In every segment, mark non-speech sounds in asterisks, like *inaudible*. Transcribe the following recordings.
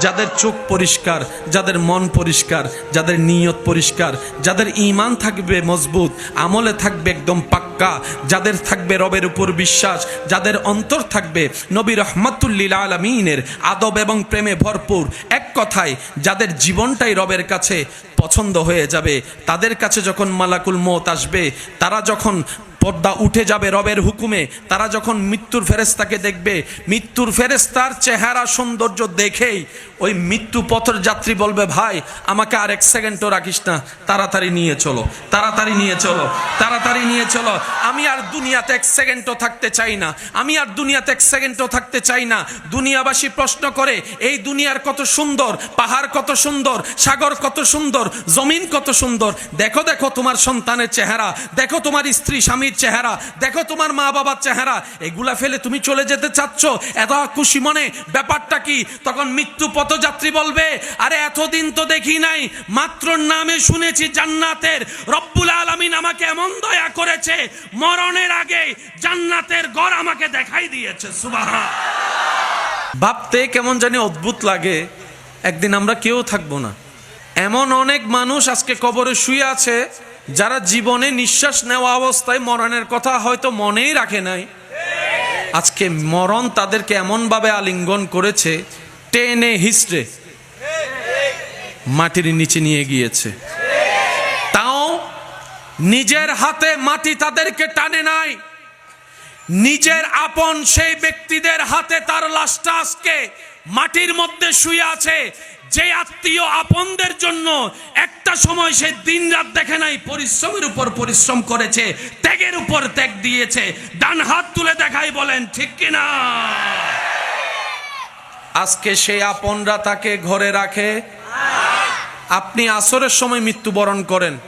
যাদের চোখ পরিষ্কার, যাদের মন পরিষ্কার, যাদের নিয়ত পরিষ্কার, যাদের ইমান থাকবে মজবুত, আমলে থাকবে একদম পাক্কা, যাদের থাকবে রবের উপর বিশ্বাস, যাদের অন্তর থাকবে নবী রহমাতুল্লিল আলমিনের আদব এবং প্রেমে ভরপুর। এক কথায়, যাদের জীবনটাই রবের কাছে পছন্দ হয়ে যাবে, তাদের কাছে যখন মালাকুল মত আসবে, তারা যখন পর্দা উঠে যাবে রবের হুকুমে। তারা যখন মৃত্যুর ফেরেস্তাকে দেখবে, মৃত্যুর ফেরেস্তার চেহারা সৌন্দর্য দেখেই ওই মৃত্যু পথের যাত্রী বলবে, ভাই, আমাকে আর এক সেকেন্ডও রাখিস না, তাড়াতাড়ি নিয়ে চলো, তাড়াতাড়ি নিয়ে চলো, তাড়াতাড়ি নিয়ে চলো। আমি আর দুনিয়াতে এক সেকেন্ডও থাকতে চাই না, আমি আর দুনিয়াতে এক সেকেন্ডও থাকতে চাই না। দুনিয়াবাসী প্রশ্ন করে, এই দুনিয়ার কত সুন্দর, পাহাড় কত সুন্দর, সাগর কত সুন্দর, জমিন কত সুন্দর, দেখো দেখো তোমার সন্তানের চেহারা, দেখো তোমার স্ত্রী স্বামীর চেহারা। দেখো তোমার মা বাবার চেহারা। এগুলা ফেলে তুমি চলে যেতে চাচ্ছ? এত খুশি মনে? ব্যাপারটা কি? তখন মৃত্যু পথযাত্রী বলবে, আরে এতদিন তো দেখি নাই। মাত্র নামে শুনেছি জান্নাতের। রব্বুল আলামিন আমাকে এমন দয়া করেছে, মরণের আগে জান্নাতের ঘর আমাকে দেখাই দিয়েছে। সুবাহা ভাবতে কেমন জানি অদ্ভুত লাগে। একদিন আমরা কেউ থাকব না। এমন অনেক মানুষ আজকে কবরে শুয়ে আছে। যারা জীবনে নিঃশ্বাস নেওয়া অবস্থায় মরণের কথা হয়তো মনেই রাখে নাই। আজকে মরণ তাদেরকে এমনভাবে আলিঙ্গন করেছে, টেনে হিস্ট্রে মাটির নিচে নিয়ে গিয়েছে। তাও নিজের হাতে মাটি তাদেরকে টানে নাই। নিজের আপন সেই ব্যক্তিদের হাতে তার লাশটা আজকে মাটির মধ্যে শুয়ে আছে। যে আত্মীয় আপনদের জন্য একটা সময় সে দিন রাত দেখে নাই, পরিশ্রমের উপর পরিশ্রম করেছে, ত্যাগের উপর ত্যাগ দিয়েছে। ডান হাত তুলে দেখাই বলেন, ঠিক কিনা আজকে সেই আপনরা তাকে ঘরে রাখে। আপনি আসরের সময় মৃত্যুবরণ করেন।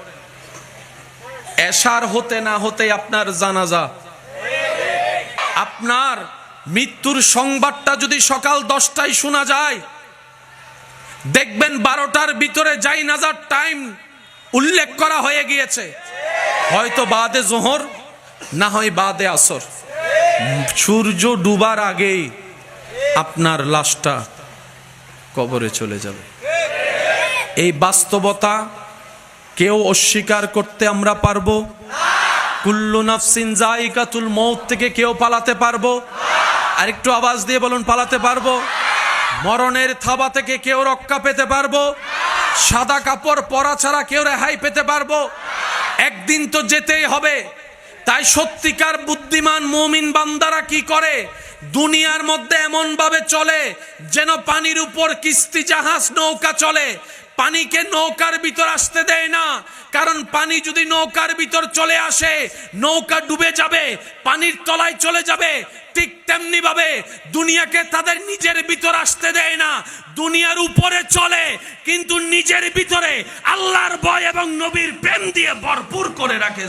এশার হতে না হতে আপনার জানাজা। আপনার মৃত্যুর সংবাদটা যদি সকাল দশটায় শোনা যায়, দেখবেন বারোটার ভিতরে যাই নাজার টাইম উল্লেখ করা হয়ে গিয়েছে। হয়তো বাদে জোহর, না হয় বাদে আসর। সূর্য ডুবার আগেই আপনার লাশটা কবরে চলে যাবে। এই বাস্তবতা কেউ অস্বীকার করতে আমরা পারব? কুল্লু নাফসিন জাইকাতুল মৌত থেকে কেউ পালাতে পারব? আর একটু আওয়াজ দিয়ে বলুন, পালাতে পারব? মরণের থাবা থেকে কেউ রক্ষা পেতে পারব? সাদা কাপড় পরা ছাড়া কেউ রেহাই পেতে পারব? একদিন তো যেতেই হবে। তাই সত্যিকার বুদ্ধিমান মুমিন বান্দারা কি করে? দুনিয়ার মধ্যে এমন ভাবে চলে যেন পানির উপর কিস্তি জাহাজ নৌকা চলে। পানিকে নৌকার ভিতর আসতে দেয় না। কারণ পানি যদি নৌকার ভিতর চলে আসে, নৌকা ডুবে যাবে, পানির তলায় চলে যাবে ঠিক তেমনি ভাবে দুনিয়াকে তাদের নিজের ভিতর আসতে দেয় না। দুনিয়ার উপরে চলে, কিন্তু নিজের ভিতরে আল্লাহর ভয় এবং নবীর প্রেম দিয়ে ভরপুর করে রাখে।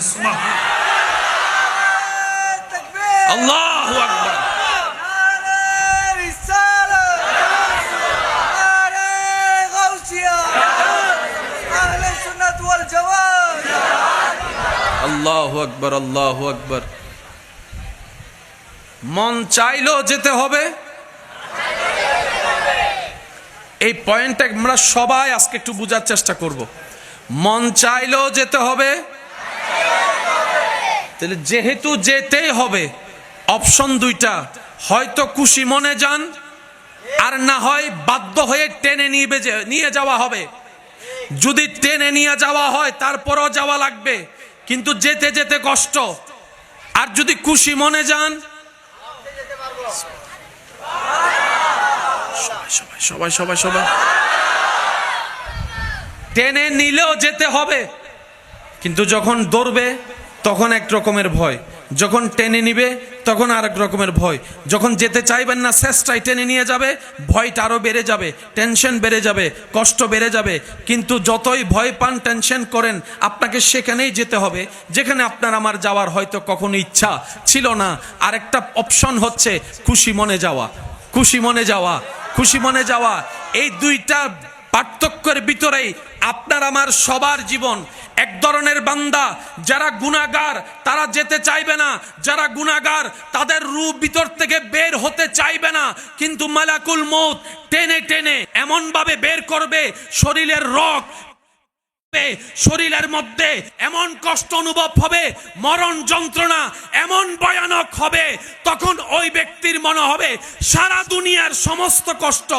আল্লাহু আল্লাহু আকবার আল্লাহু আকবার। মন চাইলেও যেতে হবে। এই পয়েন্টটা আমরা সবাই আজকে একটু বোঝার চেষ্টা করব। মন চাইলেও যেতে হবে। তাহলে যেহেতু যেতেই হবে, অপশন দুইটা, হয়তো খুশি মনে যান, আর না হয় বাধ্য হয়ে টেনে নিয়ে নিয়ে যাওয়া হবে। যদি টেনে নিয়ে যাওয়া হয়, তারপরও যাওয়া লাগবে। কিন্তু যেতে যেতে কষ্ট। আর যদি খুশি মনে যান সবাই সবাই সবাই টেনে নিলেও যেতে হবে, কিন্তু যখন দৌড়বে, তখন এক রকমের ভয়। যখন টেনে নিবে, তখন আর এক রকমের ভয়। যখন যেতে চাইবেন না, শেষটাই টেনে নিয়ে যাবে, ভয়টা আরও বেড়ে যাবে, টেনশন বেড়ে যাবে, কষ্ট বেড়ে যাবে। কিন্তু যতই ভয় পান, টেনশন করেন, আপনাকে সেখানেই যেতে হবে, যেখানে আপনার আমার যাওয়ার হয়তো কখনো ইচ্ছা ছিল না। আরেকটা অপশন হচ্ছে, খুশি মনে যাওয়া। খুশি মনে যাওয়া। খুশি মনে যাওয়া, এই দুইটা পার্থক্যের ভিতরেই আপনার আমার সবার জীবন। এক ধরনের বান্দা, যারা গুণাগার, তারা যেতে চাইবে না। যারা গুণাগার, তাদের রূপ ভিতর থেকে বের হতে চাইবে না। কিন্তু মালাকুল মৌত টেনে টেনে এমনভাবে বের করবে, শরীরের রক শরীরের মধ্যে এমন কষ্ট অনুভব হবে, মরণ যন্ত্রণা এমন ভয়ানক হবে, তখন ওই ব্যক্তির মনে হবে, সারা দুনিয়ার সমস্ত কষ্ট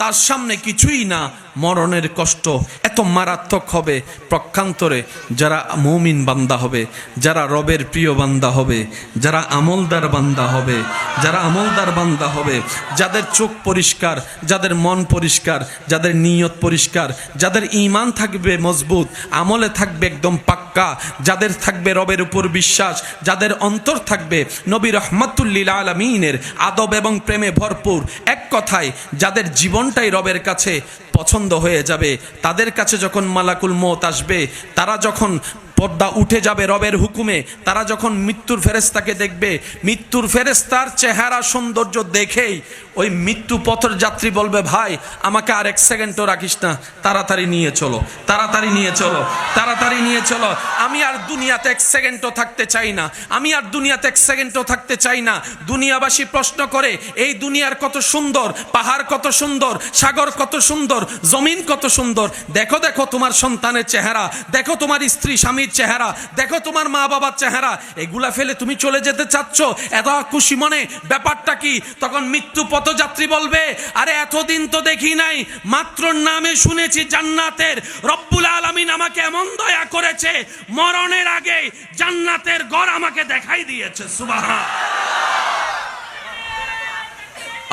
তার সামনে কিছুই না। মরণের কষ্ট এত মারাত্মক হবে। প্রক্ষান্তরে যারা মৌমিন বান্দা হবে, যারা রবের প্রিয় বান্দা হবে, যারা আমলদার বান্দা হবে, যারা আমলদার বান্দা হবে, যাদের চোখ পরিষ্কার, যাদের মন পরিষ্কার, যাদের নিয়ত পরিষ্কার, যাদের ঈমান থাকবে মজবুত, আমলে থাকবে একদম পাক্কা, যাদের থাকবে রবের উপর বিশ্বাস, যাদের অন্তর থাকবে নবী রহমতুল্লিল আলমিনের আদব এবং প্রেমে ভরপুর। এক কথায়, যাদের জীবনটাই রবের কাছে পছন্দ হয়ে যাবে। তাদের কাছে যখন মালাকুল মত আসবে তারা যখন পর্দা উঠে যাবে রবের হুকুমে। তারা যখন মৃত্যুর ফেরেস্তাকে দেখবে, মৃত্যুর ফেরেস্তার চেহারা সৌন্দর্য দেখেই ওই মৃত্যু পথের যাত্রী বলবে, ভাই, আমাকে আর এক সেকেন্ডও রাখিস না, তাড়াতাড়ি নিয়ে চলো, তাড়াতাড়ি নিয়ে চলো, তাড়াতাড়ি নিয়ে চলো। আমি আর দুনিয়াতে এক সেকেন্ডও থাকতে চাই না, আমি আর দুনিয়াতে এক সেকেন্ডও থাকতে চাই না। দুনিয়াবাসী প্রশ্ন করে, এই দুনিয়ার কত সুন্দর, পাহাড় কত সুন্দর, সাগর কত সুন্দর, জমিন কত সুন্দর, দেখো দেখো তোমার সন্তানের চেহারা, দেখো তোমার স্ত্রী স্বামীর চেহারা। দেখো তোমার মা বাবার চেহারা। এগুলা ফেলে তুমি চলে যেতে চাচ্ছ? এত খুশি মনে? ব্যাপারটা কি? তখন মৃত্যু পথযাত্রী বলবে, আরে এতদিন তো দেখি নাই। মাত্র নামে শুনেছি জান্নাতের রব্বুল আলামিন আমাকে এমন দয়া করেছে, মরণের আগে জান্নাতের ঘর আমাকে দেখাই দিয়েছে। সুবাহা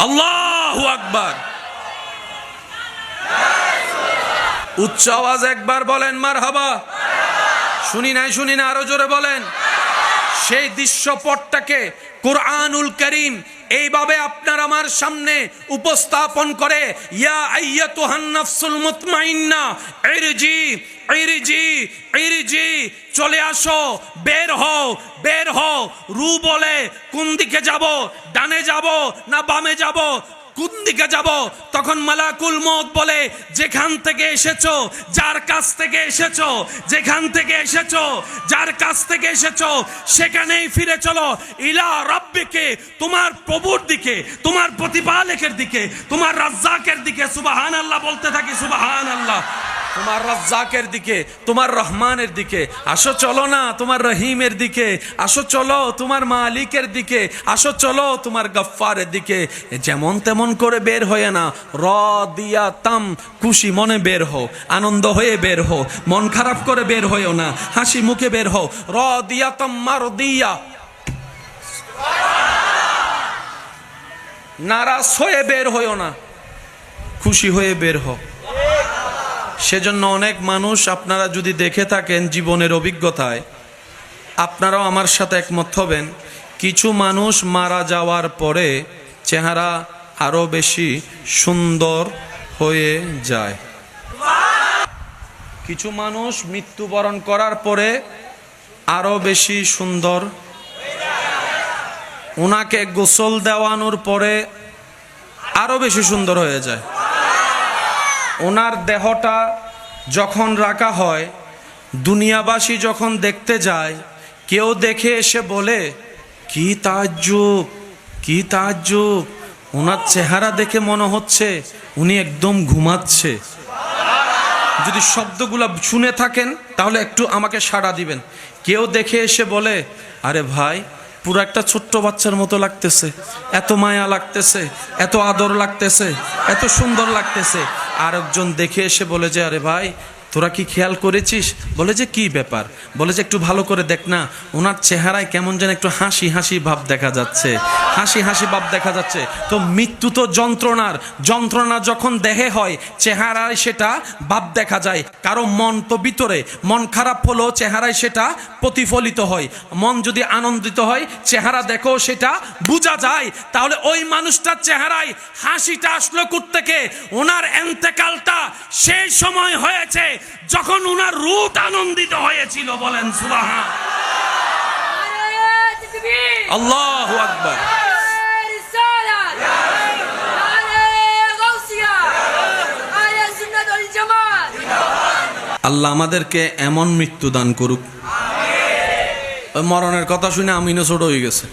আল্লাহু আকবার। উচ্চ আওয়াজ একবার বলেন মার হাবা শুনি নাই, শুনি না আরও জোরে বলেন। সেই দৃশ্যপটটাকে কোরআনুল করিম এইভাবে আপনার আমার সামনে উপস্থাপন করে, ইয়া আইয়াতুহান নাফসুল মুতমাইন্না, ইরজি ইরজি ইরজি, চলে আসো, বের হও বের হও, রু বলে কোন দিকে যাব, ডানে যাব না বামে যাব কোন দিকে যাব? তখন মালাকুল মত বলে, যেখান থেকে এসেছ, যার কাছ থেকে এসেছ, যেখান থেকে এসেছ, যার কাছ থেকে এসেছ, সেখানেই ফিরে চলো। ইলা রব্বিকে, তোমার প্রভুর দিকে, তোমার প্রতিপালকের দিকে, তোমার রাজ্জাকের দিকে সুবাহান আল্লাহ বলতে থাকি সুবাহান আল্লাহ তোমার রাজ্জাকের দিকে, তোমার রহমানের দিকে, আসো চলো না তোমার রহিমের দিকে, আসো চলো তোমার মালিকের দিকে, আসো চলো তোমার গফফারের দিকে। যেমন তেমন করে বের হয়ে না র দিয়া তাম খুশি মনে বের হও, আনন্দ হয়ে বের হও, মন খারাপ করে বের হয়েও না, হাসি মুখে বের হও র দিয়া তাম মার দিয়া নারাজ হয়ে বের হয়েও না, খুশি হয়ে বের হও। সেজন্য অনেক মানুষ আপনারা যদি দেখে থাকেন জীবনের অভিজ্ঞতায়, আপনারাও আমার সাথে একমত হবেন। কিছু মানুষ মারা যাওয়ার পরে চেহারা আরও বেশি সুন্দর হয়ে যায়। কিছু মানুষ মৃত্যুবরণ করার পরে আরও বেশি সুন্দর ওনাকে গোসল দেওয়ানোর পরে আরও বেশি সুন্দর হয়ে যায়। ওনার দেহটা যখন রাখা হয়, দুনিয়াবাসী যখন দেখতে যায়, কেউ দেখে এসে বলে, কি তাজ্জুব কি তাজ্জুব। ওনার চেহারা দেখে মনে হচ্ছে উনি একদম ঘুমাচ্ছে। যদি শব্দগুলো শুনে থাকেন, তাহলে একটু আমাকে সাড়া দিবেন। কেউ দেখে এসে বলে, আরে ভাই, পুরো একটা ছোট্ট বাচ্চার মতো লাগতেছে। এত মায়া লাগতেছে, এত আদর লাগতেছে, এত সুন্দর লাগতেছে। আর একজন দেখে এসে বলে যে আরে ভাই তোরা কি খেয়াল করেছিস? বলে যে কি ব্যাপার? বলে যে একটু ভালো করে দেখ না, ওনার চেহারায় কেমন যেন একটু হাসি হাসি ভাব দেখা যাচ্ছে। হাসি হাসি ভাব দেখা যাচ্ছে। তো মৃত্যু তো যন্ত্রণার। যন্ত্রণা যখন দেহে হয়, চেহারায় সেটা ভাব দেখা যায়। কারও মন তো ভিতরে। মন খারাপ হলেও চেহারায় সেটা প্রতিফলিত হয়। মন যদি আনন্দিত হয়, চেহারা দেখো সেটা বোঝা যায়। তাহলে ওই মানুষটার চেহারায় হাসিটা আসলো থেকে ওনার এন্তেকালটা সেই সময় হয়েছে। যখন উনার রূপ আনন্দিত হয়েছিল বলেন সুবাহা আল্লাহ আকবর। আল্লাহ আমাদেরকে এমন মৃত্যু দান করুক। মরণের কথা শুনে আমি ছোট হয়ে গেছে।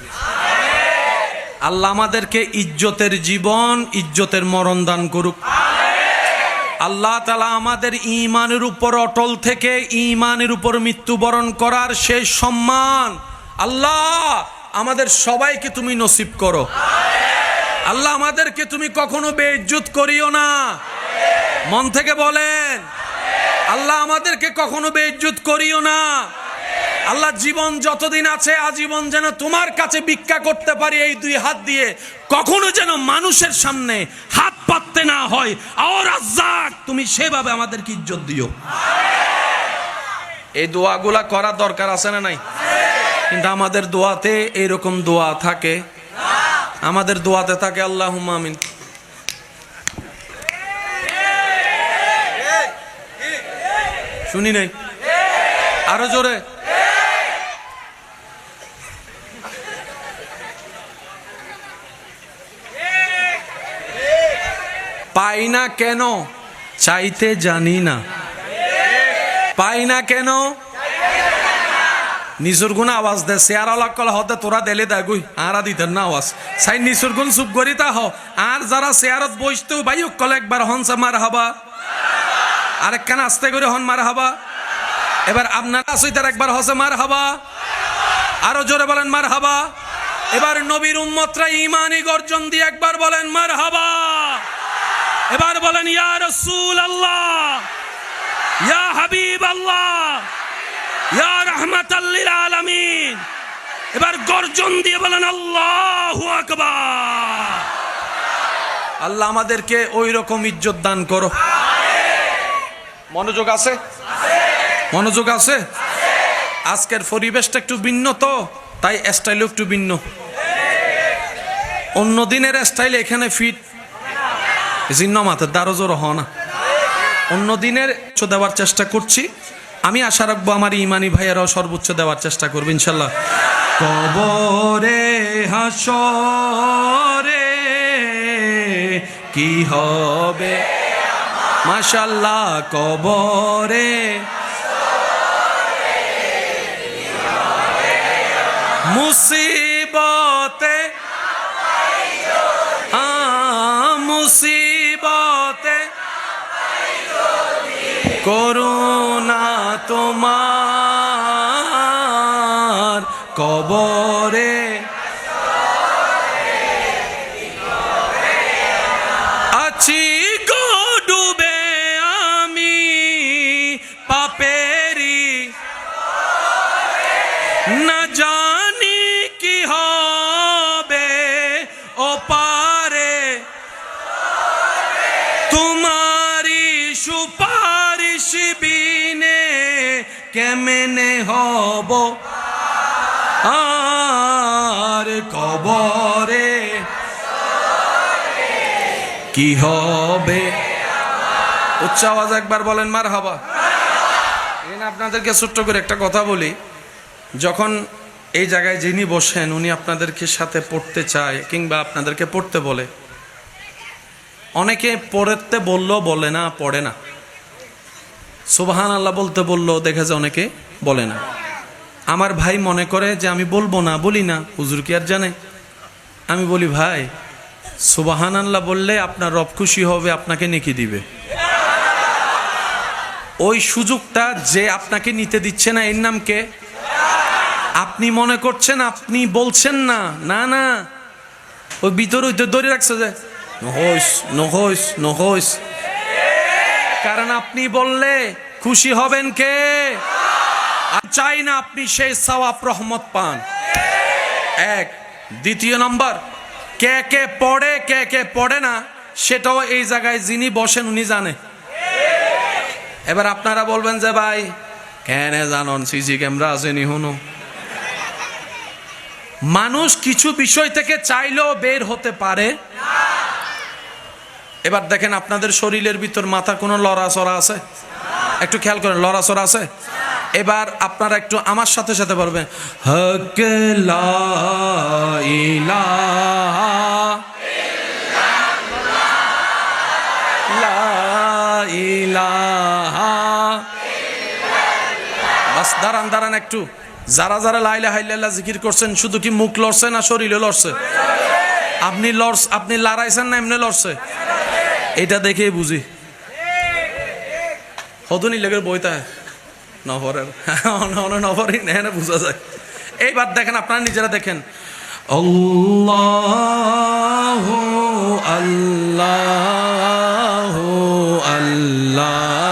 আল্লাহ আমাদেরকে ইজ্জতের জীবন ইজ্জতের মরণ দান করুক। আল্লাহ তালা আমাদের ইমানের উপর অটল থেকে ইমানের উপর মৃত্যুবরণ করার সেই সম্মান আল্লাহ আমাদের সবাইকে তুমি নসিব করো। আল্লাহ আমাদেরকে তুমি কখনো বেইজ্জত করিও না। মন থেকে বলেন, আল্লাহ আমাদেরকে কখনো বেইজ্জত করিও না। আল্লাহ জীবন যতদিন আছে, আজীবন যেন তোমার কাছে ভিক্ষা করতে পারি এই দুই হাত দিয়ে, কখনো যেন মানুষের সামনে হাত পাততে না হয়, আর আজ্জাক, তুমি সেভাবে আমাদেরকে ইজ্জত দিও। এই দোয়াগুলা করার দরকার আছে না নাই? কিন্তু আমাদের দোয়াতে এরকম দোয়া থাকে। আমাদের দোয়াতে থাকে আল্লাহ আমিন। শুনি নাই? আরও জোরে। পাই না কেন? চাইতে জানি না। পাই না কেন? নিজের গুণ আওয়াজ দে শেয়ার কল হতে তোরা দেলে দে গুই, আরা দিতেন না আওয়াজ। সাই নিজের গুণ চুপ করি তা হ, আর যারা শেয়ারত বসতেও ভাই কল একবার হনসা মার হবা। আরেকখান আস্তে করে হন মার হবা? এবার আপনারা সুইতার একবার হসে মার হবা। আরও জোরে বলেন মার হবা। এবার নবীর উম্মতরা ইমানি গর্জন দিয়ে একবার বলেন মার হবা। এবার বলেন, ইয়া রসুল আল্লাহ ইয়া হাবিব আল্লাহ ইয়া রহমাতাল্লিল আলামিন। এবার গর্জন দিয়ে বলেন, আল্লাহু আল্লাহ আমাদেরকে ওই রকম ইজ্জত দান করো। মনোযোগ আছে? মনোযোগ আছে? আজকের পরিবেশটা একটু ভিন্ন তো, তাই স্টাইলও একটু ভিন্ন। অন্য দিনের স্টাইল এখানে ফিট জিন্ন মাথার দ্বারো অন্য দিনের দেওয়ার চেষ্টা করছি। আমি আশা রাখব আমার ইমানি ভাইয়েরাও সর্বোচ্চ দেওয়ার চেষ্টা করব, ইনশাল্লাহ। কবরে, হাসরে কি হবে? মাশাল্লাহ, কবরে মুসিবতে করুণা তোমার কবরে। কি হবে? উচ্চ আওয়াজ একবার বলেন মার হবা আপনাদেরকে ছোট্ট করে একটা কথা বলি। যখন এই জায়গায় যিনি বসেন, উনি আপনাদেরকে সাথে পড়তে চায় কিংবা আপনাদেরকে পড়তে বলে। অনেকে পড়তে বলল বলে না, পড়ে না। সুবাহান আল্লাহ বলতে বলল দেখে যে অনেকে বলে না। আমার ভাই মনে করে যে, আমি বলব না, বলি না। হুজুর কি আর জানে? আমি বলি, ভাই সুবাহান আল্লাহ বললে আপনার রব খুশি হবে, আপনাকে নেকি দিবে। ওই সুযোগটা যে আপনাকে নিতে দিচ্ছে না, এর নাম কে? আপনি মনে করছেন, আপনি বলছেন না। না না। ওই ভিতরে ওই তো ধরে রাখছে যে, নহইস নহইস নহইস। কারণ আপনি বললে খুশি হবেন কে? চাই না আপনি সেই সওয়াব রহমত পান। এক। দ্বিতীয় নম্বর কে কে পড়ে, কে কে পড়ে না, সেটাও এই জায়গায় যিনি বসেন উনি জানে। এবার আপনারা বলবেন যে, ভাই, কেন জানন, সিসি ক্যামেরা আছে নি হুনো? মানুষ কিছু বিষয় থেকে চাইলেও বের হতে পারে। এবার দেখেন আপনাদের শরীরের ভিতর মাথা কোনো লড়াচড়া আছে? একটু খেয়াল করেন, লড়াচড়া আছে? এবার আপনারা একটু আমার সাথে সাথে বলবেন হক লা ইলাহা লা ইলাহা বাস দাঁড়ান দাঁড়ান একটু যারা যারা লাইলা হাইল্লাহ জিকির করছেন শুধু কি মুখ লড়ছে না শরীরে লড়ছে আপনি লড়স আপনি লড়াইছেন না এমনি লড়ছে এটা দেখেই বুঝি হদনি লেগের বইতা নভরের। *laughs* নভরই নেয় বোঝা যায়। এইবার দেখেন আপনারা নিজেরা দেখেন। আল্লাহ আল্লাহ আল্লাহ।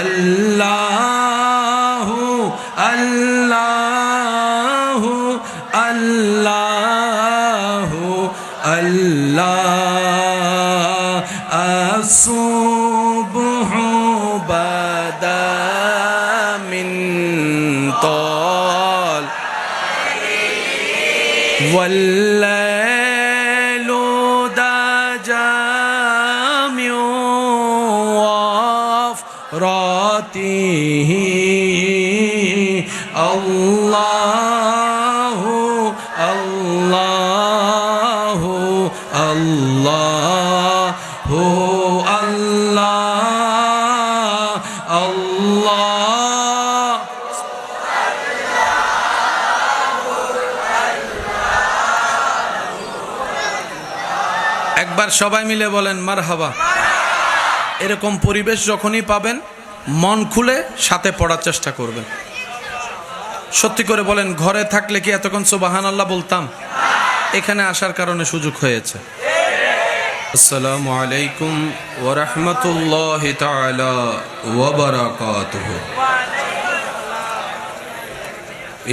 আল্লাহ একবার সবাই মিলে বলেন, মারহাবা। এরকম পরিবেশ যখনই পাবেন, মন খুলে সাথে পড়ার চেষ্টা করবেন। সত্যি করে বলেন, ঘরে থাকলে কি এতক্ষণ সুবাহান আল্লাহ বলতাম? এখানে আসার কারণে সুযোগ হয়েছে। আসসালামু আলাইকুম ওরহমতুল্লাহ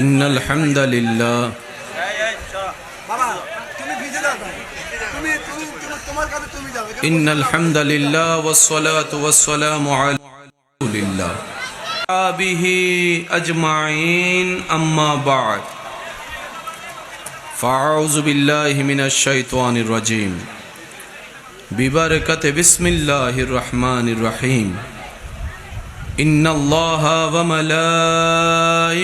ইন্নাল হামদালিল্লাহ বাবা তুমি ভিজে যাও না। তুমি তুমি ان الحمد لله والصلاه والسلام على رسول الله به اجمعين اما بعد فاعوذ بالله من الشيطان الرجيم ببركه بسم الله الرحمن الرحيم ان الله وملائكته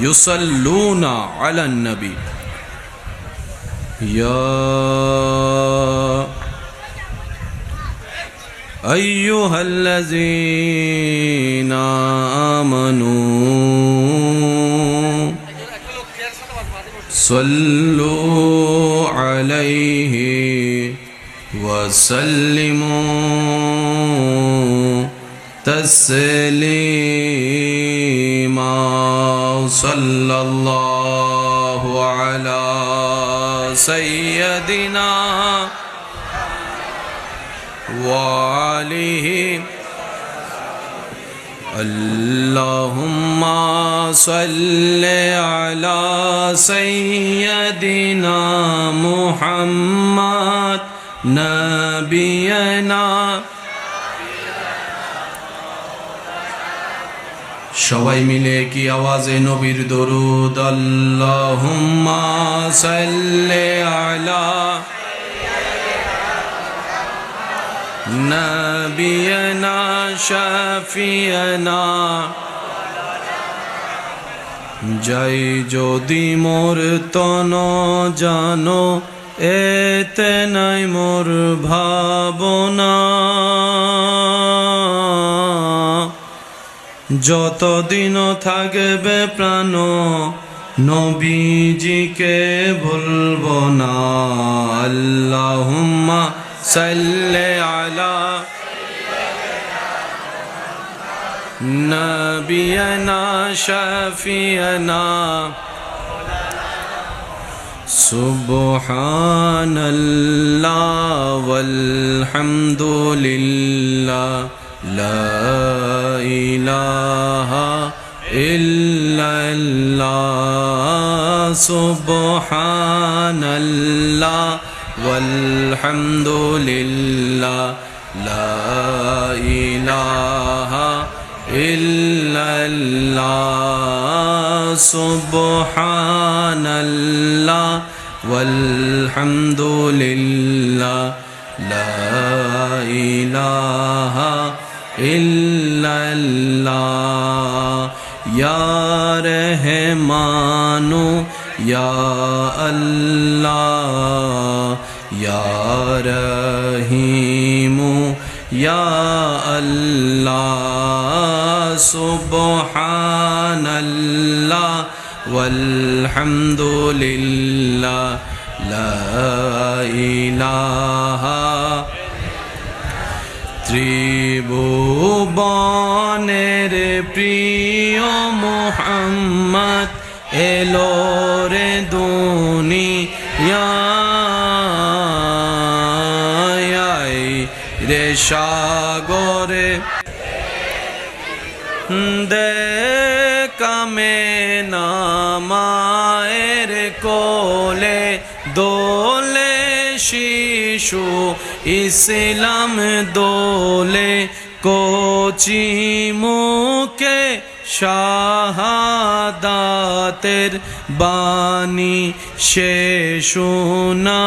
يصلون على النبي يا أيها الذين آمنوا صلوا عليه وسلموا تسليما. صلى الله على سيدنا وآله اللهم صل على سيدنا محمد نبينا সবাই মিলে কি আওয়াজে নবীর দরুদ আল্লাহুম্মা সাল্লি আলা نبينا شفينا যাই যদি মোর তন জানো এতে নাই মোর ভাবনা যতদিন থাকবে প্রাণ নবীজিকে ভুলব না আল্লাহুম্মা صل على نبينا شفينا سبحان الله والحمد لله لا إله إلا الله. سبحان الله والحمد لله لا إله إلا الله. سبحان الله والحمد لله لا إله إلا الله. يا رحمن يا الله. يا رحيم يا الله سبحان الله والحمد لله لا إله ত্রিভুবনের প্রিয় মোহাম্মদ এলো রে দুনিয়ায় সাগরে। দে কামে নামায়ের কোলে দোলে শিশু ইসলাম দোলে কোচি মুখে শাহাদাতের বাণী সে শোনা।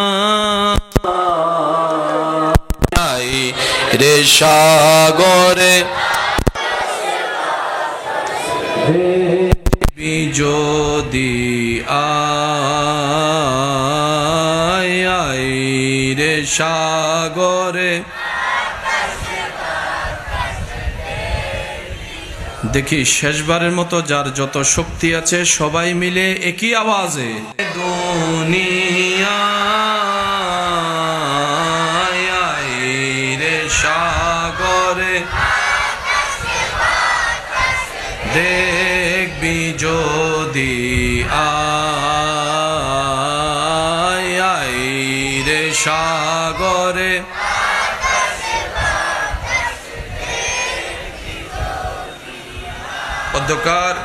রে সাগরে। যদি আয় রে সাগরে। দেখি শেষবারের মতো যার যত শক্তি আছে সবাই মিলে একই আওয়াজে। দুনিয়া যদি আয় রে সাগরে। অধ্যকার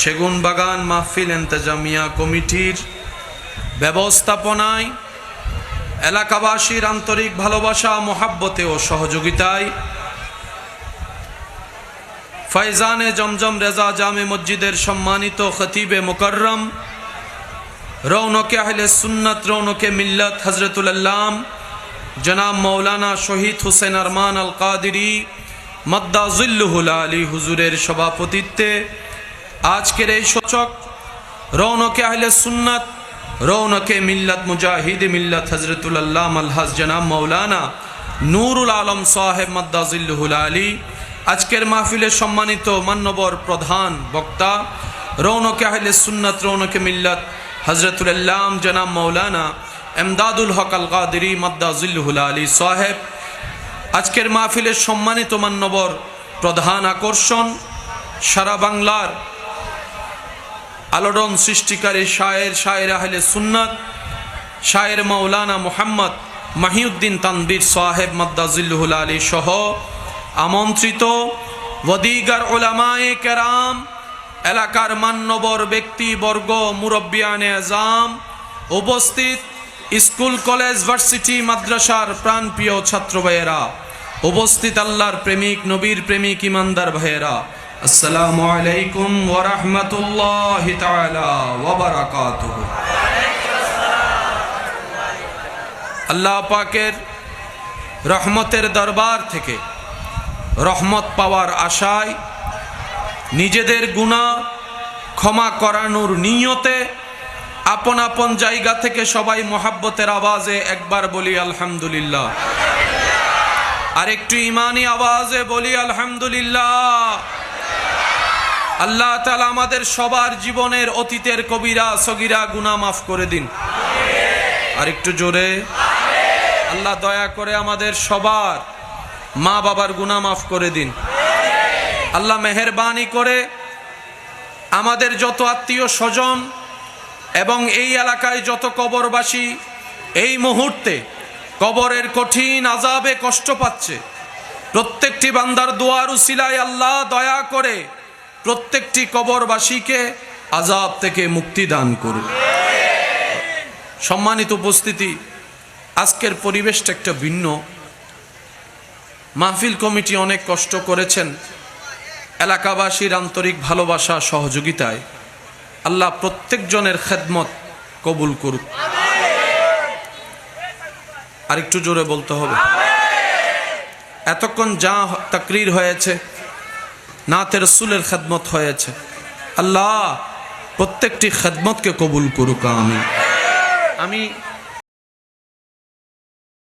সেগুন বাগান মাহফিল এন্তেজামিয়া কমিটির ব্যবস্থাপনায় এলাকাবাসীর আন্তরিক ভালোবাসা, মোহাব্বতে ও সহযোগিতায় ফয়জানে জমজম রেজা জামে মসজিদের সম্মানিত খতিবে মুকররম রৌনকে আহলে সুন্নত রৌনকে মিল্লত হজরতুল্লাম জনাব মৌলানা শহীদ হুসেন আরমান আল কাদিরি মদ্দাজুল্লুহুল আলী হুজুরের সভাপতিত্বে আজকের এই সূচক রৌনকে আহলে সুন্নত রৌনকে মিল্লত মুজাহিদ মিল্লত হজরতুল্লাহ আলহাজ জনাব মৌলানা নুরুল আলম সাহেব মদ্দাজুল্লুহুল আলী আজকের মাহফিলের সম্মানিত মান্যবর প্রধান বক্তা, রৌনকে আহলে সুন্নত, রৌনকে মিল্লাত হজরতুল্লাম জনাব মৌলানা এমদাদুল হক আল কাদিরি মদ্দাজুল্লুহুল আলী সাহেব। আজকের মাহফিলের সম্মানিত মান্যবর প্রধান আকর্ষণ, সারা বাংলার আলোড়ন সৃষ্টিকারী শায়ের শায়ের আহলে সুন্নাত, শায়ের মৌলানা মোহাম্মদ মাহিউদ্দিন তানবীর সাহেব মদ্দাজিল্লুহুল আলী সহ আমন্ত্রিত ওদিগার ওলামায়ে কেরাম, এলাকার মান্যবর ব্যক্তিবর্গ মুরব্বিয়ানে আজাম উপস্থিত স্কুল, কলেজ, ভার্সিটি, মাদ্রাসার প্রাণপ্রিয় ছাত্র ভাইয়েরা উপস্থিত আল্লাহর প্রেমিক, নবীর প্রেমিক, ইমানদার ভাইয়েরা, আসসালামু আলাইকুম ওয়া রাহমাতুল্লাহি তাআলা ওয়া বারাকাতুহু। আল্লাহ পাকের রহমতের দরবার থেকে রহমত পাওয়ার আশায় নিজেদের গুণা ক্ষমা করানোর নিয়তে আপন আপন জায়গা থেকে সবাই মোহাব্বতের আওয়াজে একবার বলি আলহামদুলিল্লাহ। আর একটু ইমানি আওয়াজে বলি আলহামদুলিল্লাহ। আল্লাহ তালা আমাদের সবার জীবনের অতীতের কবিরা, সগিরা গুনা মাফ করে দিন। আর একটু জোরে। আল্লাহ দয়া করে আমাদের সবার মা বাবার গুনা মাফ করে দিন। আল্লাহ মেহরবানি করে আমাদের যত আত্মীয় স্বজন এবং এই এলাকায় যত কবরবাসী এই মুহূর্তে কবরের কঠিন আজাবে কষ্ট পাচ্ছে। প্রত্যেকটি বান্দার দোয়ার উসিলায় আল্লাহ দয়া করে প্রত্যেকটি কবরবাসীকে আজাব থেকে মুক্তি দান করুন। সম্মানিত উপস্থিতি, আজকের পরিবেশটা একটা ভিন্ন। মাহফিল কমিটি অনেক কষ্ট করেছেন। এলাকাবাসীর আন্তরিক ভালোবাসা, সহযোগিতায়। আল্লাহ প্রত্যেকজনের খেদমত কবুল করুক। আরেকটু জোরে বলতে হবে। এতক্ষণ যা তাকরির হয়েছে, নাতে রসুলের খেদমত হয়েছে। আল্লাহ প্রত্যেকটি খেদমতকে কবুল করুক আমি আমি